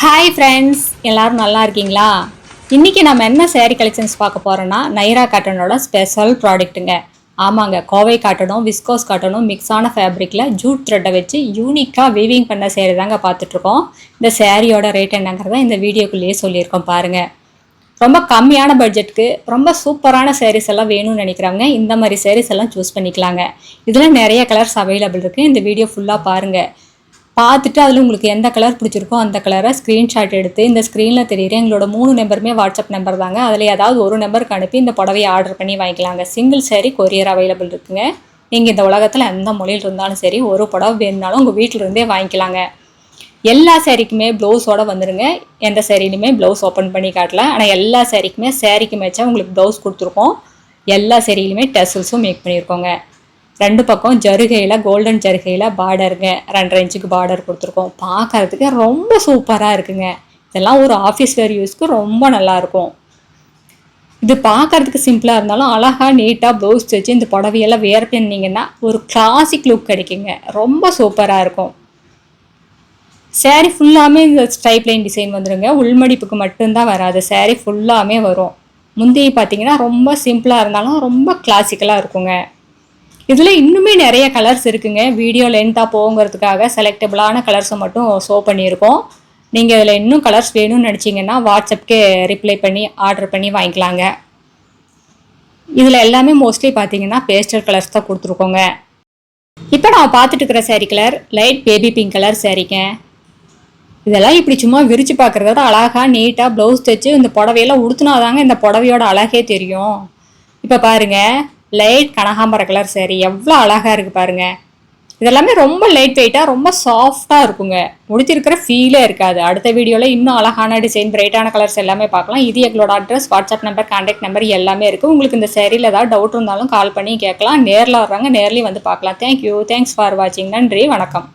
Hi friends எல்லோரும் நல்லா இருக்கீங்களா? இன்றைக்கி நம்ம என்ன saree கலெக்ஷன்ஸ் பார்க்க போகிறோன்னா நைரா காட்டனோட ஸ்பெஷல் ப்ராடக்ட்டுங்க ஆமாங்க கோவை காட்டனும் விஸ்கோஸ் காட்டனும் மிக்ஸான ஃபேப்ரிக்கில் ஜூட் த்ரெட்டை வச்சு யூனிக்காக வீவிங் பண்ண சேரீ தாங்க பார்த்துட்ருக்கோம். இந்த சேரீயோட ரேட் என்னங்கிறத இந்த வீடியோக்குள்ளேயே சொல்லியிருக்கோம் பாருங்கள் ரொம்ப கம்மியான பட்ஜெட்டுக்கு ரொம்ப சூப்பரான சேரீஸ் எல்லாம் வேணும்னு நினைக்கிறவங்க இந்த மாதிரி சேரீஸ் எல்லாம் சூஸ் பண்ணிக்கலாங்க. இதில் நிறைய கலர்ஸ் அவைலபிள் இருக்குது இந்த வீடியோ ஃபுல்லாக பாருங்கள் பார்த்துட்டு அதில் உங்களுக்கு எந்த கலர் பிடிச்சிருக்கோ அந்த கலரை ஸ்க்ரீன்ஷாட் எடுத்து இந்த ஸ்க்ரீனில் தெரியுற எங்களோட மூணு நம்பருமே வாட்ஸ்அப் நம்பர் தாங்க. அதில் ஏதாவது ஒரு நம்பருக்கு அனுப்பி இந்த புடவையை ஆர்டர் பண்ணி வாங்கிக்கலாங்க. சிங்கிள் சேரீ கொரியர் அவைலபிள் இருக்குங்க. நீங்கள் இந்த உலகத்தில் எந்த மொழியில் இருந்தாலும் சரி ஒரு புடவை வேணுனாலும் உங்கள் வீட்டிலிருந்தே வாங்கிக்கலாங்க. எல்லா சேரீக்குமே ப்ளவுஸோட வந்துடுங்க எந்த சேரீலையுமே ப்ளவுஸ் ஓப்பன் பண்ணி காட்டல. ஆனால் எல்லா சேரீக்குமே சேரீக்கு மேட்சாக உங்களுக்கு ப்ளவுஸ் கொடுத்துருக்கோம். எல்லா சேரீலையுமே டெசல்ஸும் மேக் பண்ணியிருக்கோங்க. ரெண்டு பக்கம் ஜருகையில் கோல்டன் ஜருகையில் பார்டருங்க ரெண்டரை இன்ச்சுக்கு பார்டர் கொடுத்துருக்கோம். பார்க்கறதுக்கு ரொம்ப சூப்பராக இருக்குங்க. இதெல்லாம் ஒரு ஆஃபீஸ் வேர் யூஸ்க்கு ரொம்ப நல்லாயிருக்கும் இது பார்க்கறதுக்கு சிம்பிளாக இருந்தாலும் அழகாக நீட்டாக ப்ளவுஸ் வச்சு இந்த புடவையெல்லாம் வேர் பண்ணிங்கன்னா ஒரு கிளாசிக் லுக் கிடைக்குங்க. ரொம்ப சூப்பராக இருக்கும். சேரீ ஃபுல்லாமே இந்த ஸ்ட்ரைப் லைன் டிசைன் வந்துடுங்க உள்மடிப்புக்கு மட்டும்தான் வராது. சேரீ ஃபுல்லாமே வரும். முந்தைய பார்த்தீங்கன்னா ரொம்ப சிம்பிளாக இருந்தாலும் ரொம்ப கிளாசிக்கலாக இருக்குங்க. இதில் இன்னுமே நிறைய கலர்ஸ் இருக்குங்க. வீடியோ லென்த்தாக போங்கிறதுக்காக செலக்டபிளான கலர்ஸை மட்டும் ஷோ பண்ணியிருக்கோம். நீங்கள் இதில் இன்னும் கலர்ஸ் வேணும்னு நினச்சிங்கன்னா வாட்ஸ்அப்க்கு ரிப்ளை பண்ணி ஆர்டர் பண்ணி வாங்கிக்கலாங்க. இதில் எல்லாமே மோஸ்ட்லி பார்த்தீங்கன்னா பேஸ்டல் கலர்ஸ் தான் கொடுத்துருக்கோங்க. இப்போ நான் பார்த்துட்டு இருக்கிற saree colour light baby pink colour சாரீங்க இதெல்லாம் இப்படி சும்மா விரித்து பார்க்குறத அழகாக நீட்டாக ப்ளவுஸ் தைச்சு இந்த புடவையெல்லாம் உடுத்துனாதாங்க இந்த புடவையோட அழகே தெரியும். இப்போ பாருங்க லைட் கனகாம்பர கலர் saree. எவ்வளோ அழகாக இருக்குது பாருங்க. இதெல்லாமே ரொம்ப லைட் வெயிட்டாக ரொம்ப சாஃப்டாக இருக்குங்க. முடிச்சிருக்கிற ஃபீலே இருக்காது. அடுத்த வீடியோவில் இன்னும் அழகான டிசைன் பிரைட்டான கலர்ஸ் எல்லாமே பார்க்கலாம். இது எங்களோட address WhatsApp number contact number எல்லாமே இருக்குது உங்களுக்கு இந்த சேரீல ஏதாவது டவுட் இருந்தாலும் கால் பண்ணி கேட்கலாம். நேரில் வர்றாங்க நேர்லேயும் வந்து பார்க்கலாம். தேங்க்யூ தேங்க்ஸ் ஃபார் வாட்சிங் நன்றி. வணக்கம்.